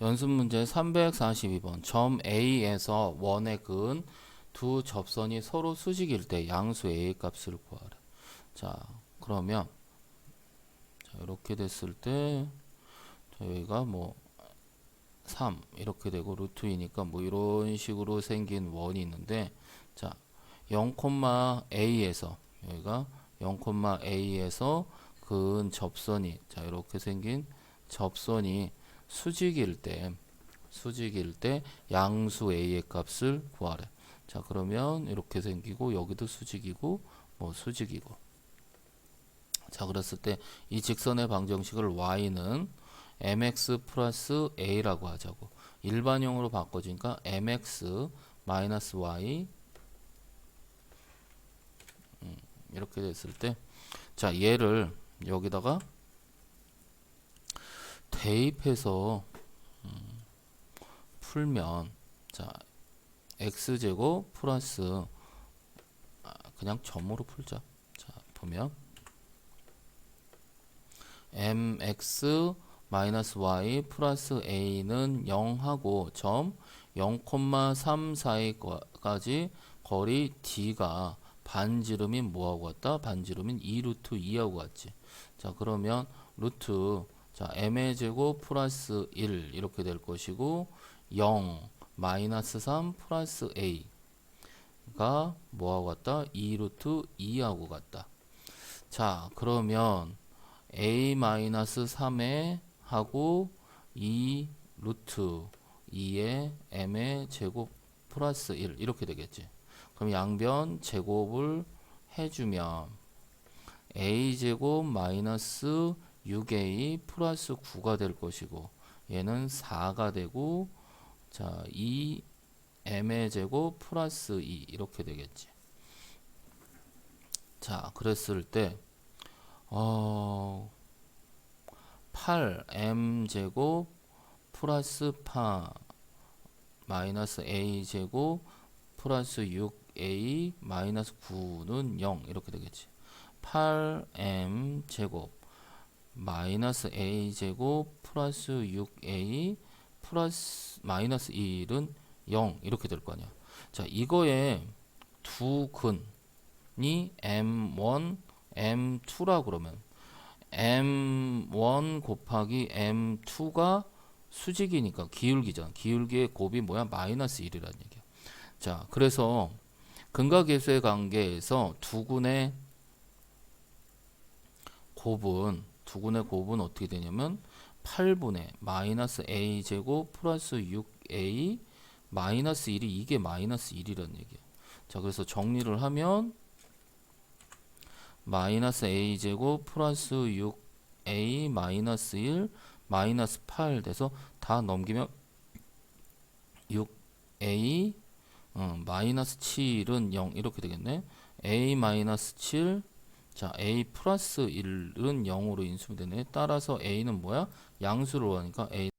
연습 문제 342번. 점 A에서 원의 근두 접선이 서로 수직일 때 양수 A의 값을 구하래. 자, 그러면 자, 이렇게 됐을 때 자, 여기가 뭐 3 이렇게 되고 루트 2니까 뭐 이런 식으로 생긴 원이 있는데 자, 0,A에서 여기가 0,A에서 근 접선이 자, 이렇게 생긴 접선이 수직일 때 수직일 때 양수 a의 값을 구하래. 자, 그러면 이렇게 생기고 여기도 수직이고 뭐 수직이고. 자, 그랬을 때 이 직선의 방정식을 y는 mx 플러스 a라고 하자고. 일반형으로 바꿔주니까 mx 마이너스 y 음, 이렇게 됐을 때 자, 얘를 여기다가 대입해서 음, 풀면 자 x제곱 플러스 아, 그냥 점으로 풀자. 자 보면 mx 마이너스 y 플러스 a는 0하고 점 0,3 사이까지 거리 d가 반지름인 뭐하고 같다? 반지름인 2 루트 2하고 같지. 자 그러면 루트 자 m의 제곱 플러스 1 이렇게 될 것이고 0 마이너스 3 플러스 a가 뭐하고 같다? 2 루트 2하고 같다. 자 그러면 a 마이너스 3에 하고 2 루트 2에 m의 제곱 플러스 1 이렇게 되겠지. 그럼 양변 제곱을 해주면 a 제곱 마이너스 6a 플러스 9가 될 것이고 얘는 4가 되고 자 2 m의 제곱 플러스 2 이렇게 되겠지. 자 그랬을 때 어, 8m 제곱 플러스 파 마이너스 a 제곱 플러스 6a 마이너스 9는 0 이렇게 되겠지. 8m 제곱 마이너스 a 제곱 플러스 6a 플러스 마이너스 1은 0 이렇게 될 거 아니야. 자 이거에 두 근이 m1, m2라 그러면 m1 곱하기 m2가 수직이니까 기울기잖아. 기울기의 곱이 뭐야? 마이너스 1이라는 얘기야. 자, 그래서 근각계수의 관계에서 두 군의 곱은 두 군의 곱은 어떻게 되냐면 8분의 마이너스 a 제곱 플러스 6a 마이너스 1이 이게 마이너스 1이라는 얘기야. 자, 그래서 정리를 하면 마이너스 a 제곱 플러스 6a 마이너스 1 마이너스 8 돼서 다 넘기면 6a 어, 마이너스 7은 0 이렇게 되겠네. a 마이너스 7 자, a 플러스 1은 0으로 인수되네. 따라서 a는 뭐야? 양수로 하니까 a